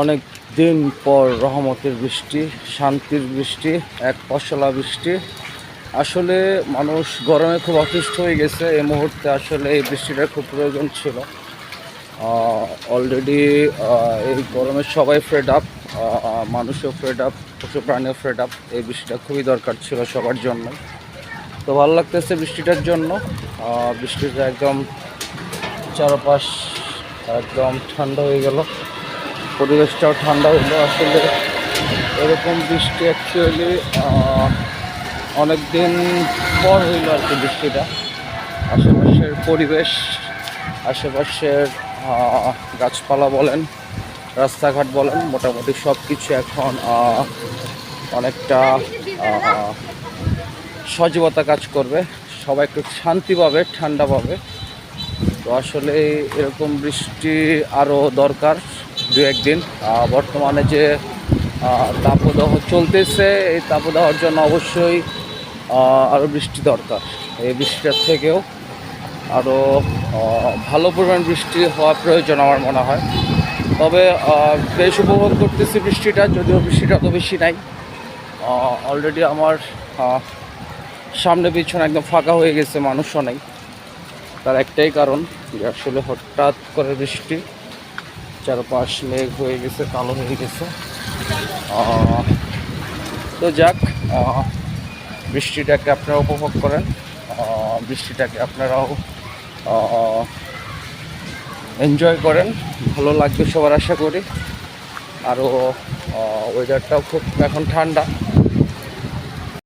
অনেক দিন পর রহমতের বৃষ্টি, শান্তির বৃষ্টি, এক ফসলা বৃষ্টি। আসলে মানুষ গরমে খুব অতিষ্ঠ হয়ে গেছে। এই মুহূর্তে আসলে এই বৃষ্টিটার খুব প্রয়োজন ছিল। অলরেডি এই গরমে সবাই ফ্রেড আপ মানুষও ফ্রেড আপ পশু প্রাণীও ফ্রেড আপ এই বৃষ্টিটা খুবই দরকার ছিল সবার জন্য। তো ভালো লাগতেছে বৃষ্টিটার জন্য। বৃষ্টিটা একদম চারপাশ একদম ঠান্ডা হয়ে গেল। পরিবেশটাও ঠান্ডা হলো আসলে। এরকম বৃষ্টি অ্যাকচুয়ালি অনেক দিন পর হইল আর কি বৃষ্টিটা। আশেপাশের পরিবেশ, আশেপাশের গাছপালা বলেন, রাস্তাঘাট বলেন, মোটামুটি সব কিছু এখন অনেকটা সজীবতা কাজ করবে। সবাই একটু শান্তি পাবে, ঠান্ডা পাবে। তো আসলে এরকম বৃষ্টি আরও দরকার দু একদিন। বর্তমানে যে তাপদাহ চলতেছে, এই তাপদাহর জন্য অবশ্যই আরও বৃষ্টি দরকার। এই বৃষ্টিটার থেকেও আরও ভালো পরিমাণ বৃষ্টি হওয়া প্রয়োজন আমার মনে হয়। তবে বেশ উপভোগ করতেছি বৃষ্টিটা, যদিও বৃষ্টিটা তো বেশি নাই। অলরেডি আমার সামনে পিছনে একদম ফাঁকা হয়ে গেছে, মানুষও নেই। তার একটাই কারণ যে আসলে হঠাৎ করে বৃষ্টি, চারপাশ মেঘ হয়ে গেছে, কালো হয়ে গেছে। তো যাক বৃষ্টিটাকে আপনারা উপভোগ করেন বৃষ্টিটাকে আপনারাও এনজয় করেন। ভালো লাগবে সবার আশা করি। আরও ওয়েদারটাও খুব এখন ঠান্ডা।